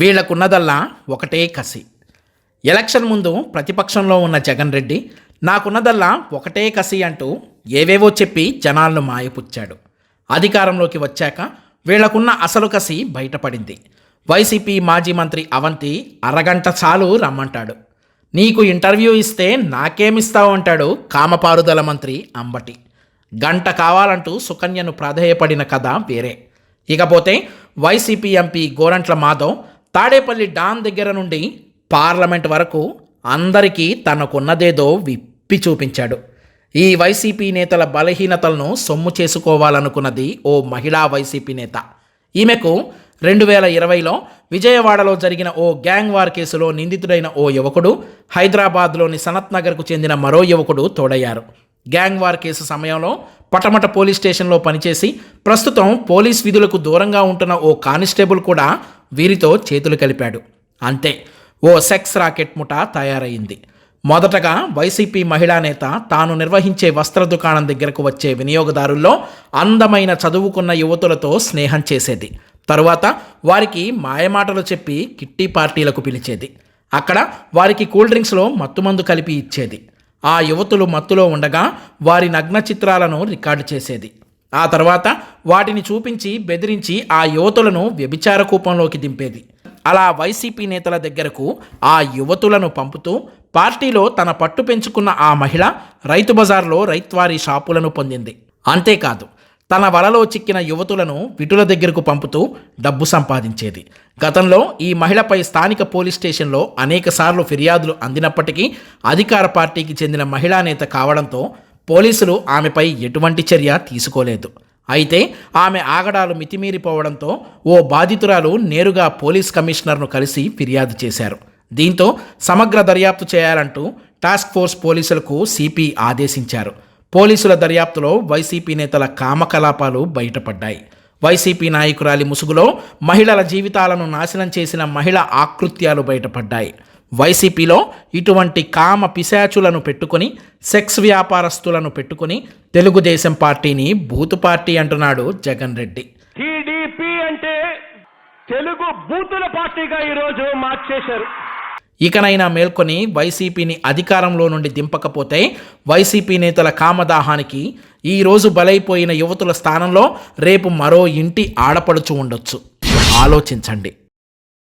వీళ్ళకున్నదల్లా ఒకటే కసి. ఎలక్షన్ ముందు ప్రతిపక్షంలో ఉన్న జగన్ రెడ్డి నాకున్నదల్లా ఒకటే కసి అంటూ ఏవేవో చెప్పి జనాలను మాయపుచ్చాడు. అధికారంలోకి వచ్చాక వీళ్ళకున్న అసలు కసి బయటపడింది. వైసీపీ మాజీ మంత్రి అవంతి అరగంట చాలు రమ్మంటాడు. నీకు ఇంటర్వ్యూ ఇస్తే నాకేమిస్తావు అంటాడు కామపారుదల మంత్రి అంబటి. గంట కావాలంటూ సుకన్యను ప్రాధేయపడిన కథ వేరే. ఇకపోతే YCP MP Gorantla Madhav Tadepalli don దగ్గర నుండి పార్లమెంట్ వరకు అందరికీ తనకున్నదేదో విప్పి చూపించాడు. ఈ వైసీపీ నేతల బలహీనతలను సొమ్ము చేసుకోవాలనుకున్నది ఓ మహిళా వైసీపీ నేత. ఈమెకు రెండు వేల ఇరవైలో విజయవాడలో జరిగిన ఓ గ్యాంగ్ వార్ కేసులో నిందితుడైన ఓ యువకుడు హైదరాబాద్లోని సనత్ నగర్కు చెందిన మరో యువకుడు తోడయ్యారు. గ్యాంగ్ వార్ కేసు సమయంలో పటమట పోలీస్ స్టేషన్లో పనిచేసి ప్రస్తుతం పోలీస్ విధులకు దూరంగా ఉంటున్న ఓ కానిస్టేబుల్ కూడా వీరితో చేతులు కలిపాడు. అంతే ఓ సెక్స్ రాకెట్ ముఠా తయారైంది. మొదటగా వైసీపీ మహిళా నేత తాను నిర్వహించే వస్త్ర దుకాణం దగ్గరకు వచ్చే వినియోగదారుల్లో అందమైన చదువుకున్న యువతులతో స్నేహం చేసేది. తరువాత వారికి మాయమాటలు చెప్పి కిట్టి పార్టీలకు పిలిచేది. అక్కడ వారికి కూల్ డ్రింక్స్లో మత్తుమందు కలిపి ఇచ్చేది. ఆ యువతులు మత్తులో ఉండగా వారి నగ్న చిత్రాలను రికార్డు చేసేది. ఆ తర్వాత వాటిని చూపించి బెదిరించి ఆ యువతులను వ్యభిచార కూపంలోకి దింపేది. అలా వైసీపీ నేతల దగ్గరకు ఆ యువతులను పంపుతూ పార్టీలో తన పట్టు పెంచుకున్న ఆ మహిళ రైతు బజార్లో రైత్వారీ షాపులను పొందింది. అంతేకాదు తన వలలో చిక్కిన యువతులను విటుల దగ్గరకు పంపుతూ డబ్బు సంపాదించేది. గతంలో ఈ మహిళపై స్థానిక పోలీస్ స్టేషన్లో అనేకసార్లు ఫిర్యాదులు అందినప్పటికీ అధికార పార్టీకి చెందిన మహిళా నేత కావడంతో పోలీసులు ఆమెపై ఎటువంటి చర్య తీసుకోలేదు. అయితే ఆమె ఆగడాలు మితిమీరిపోవడంతో ఓ బాధితురాలు నేరుగా పోలీస్ కమిషనర్ను కలిసి ఫిర్యాదు చేశారు. దీంతో సమగ్ర దర్యాప్తు చేయాలంటూ టాస్క్ ఫోర్స్ పోలీసులకు సిపి ఆదేశించారు. పోలీసుల దర్యాప్తులో వైసీపీ నేతల కామకలాపాలు బయటపడ్డాయి. వైసీపీ నాయకురాలి ముసుగులో మహిళల జీవితాలను నాశనం చేసిన మహిళ ఆకృత్యాలు బయటపడ్డాయి. వైసీపీలో ఇటువంటి కామ పిశాచులను పెట్టుకొని సెక్స్ వ్యాపారస్తులను పెట్టుకొని తెలుగుదేశం పార్టీని బూతు పార్టీ అంటున్నాడు జగన్ రెడ్డి. టీడీపీ అంటే తెలుగు బూతుల పార్టీగా ఈరోజు మార్చేశారు. ఇకనైనా మేల్కొని వైసీపీని అధికారంలో నుండి దింపకపోతే వైసీపీ నేతల కామదాహానికి ఈరోజు బలైపోయిన యువతుల స్థానంలో రేపు మరో ఇంటి ఆడపడుచు ఉండొచ్చు. ఆలోచించండి.